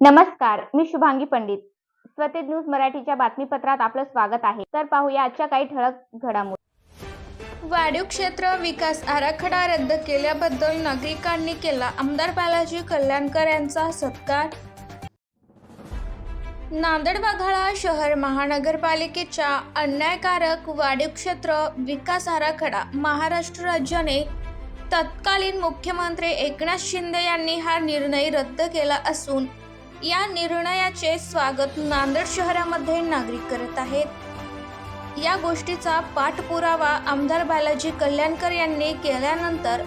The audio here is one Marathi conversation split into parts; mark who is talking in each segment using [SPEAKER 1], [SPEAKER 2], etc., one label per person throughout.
[SPEAKER 1] नमस्कार मी शुभांगी पंडित. स्वतेज न्यूज मराठीच्या बातमीपत्रात आपलं स्वागत आहे. तर पाहूया आजच्या काही ठळक घडामोडी.
[SPEAKER 2] वाढीव क्षेत्र विकास आराखडा रद्द केल्याबद्दल नागरिकांनी केला आमदार बालाजी कल्याणकर यांचा सत्कार. नांदेड वाघाळा शहर महानगरपालिकेच्या अन्यायकारक वाढीव क्षेत्र विकास आराखडा महाराष्ट्र राज्याने तत्कालीन मुख्यमंत्री एकनाथ शिंदे यांनी हा निर्णय रद्द केला असून या निर्णयाचे स्वागत नांदेड शहरामध्ये नागरिक करत आहेत. या गोष्टीचा पाठपुरावा आमदार बालाजी कल्याणकर यांनी केल्यानंतर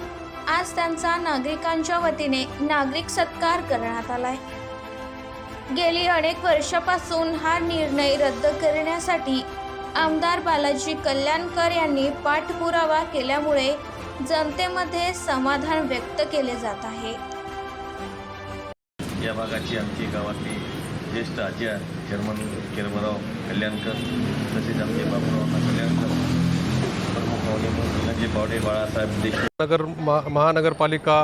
[SPEAKER 2] आज त्यांचा नागरिकांच्या वतीने नागरिक सत्कार करण्यात आलाय. गेली अनेक वर्षापासून हा निर्णय रद्द करण्यासाठी आमदार बालाजी कल्याणकर यांनी पाठपुरावा केल्यामुळे जनतेमध्ये समाधान व्यक्त केले जात आहे.
[SPEAKER 3] या भागाची आमची गावातली ज्येष्ठ आज्या चेअरमन किरमराव कल्याणकर तसेच आमचे बाबूराव कल्याणकर प्रमुख पाहुणे म्हणून धनंजय पावडे बाळासाहेब देशमुख.
[SPEAKER 4] नगर महा महानगरपालिका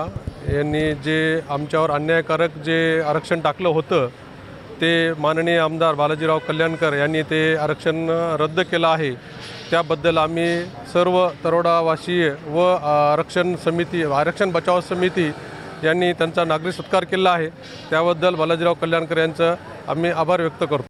[SPEAKER 4] यांनी जे आमच्यावर अन्यायकारक जे आरक्षण टाकलं होतं ते माननीय आमदार बालाजीराव कल्याणकर यांनी ते आरक्षण रद्द केलं आहे. त्याबद्दल आम्ही सर्व तरोडावासीय व आरक्षण समिती आरक्षण बचाव समिती यांनी त्यांचा नागरिक सत्कार केला आहे. त्याबद्दल बालाजीराव कल्याणकर यांचं आम्ही आभार व्यक्त करतो.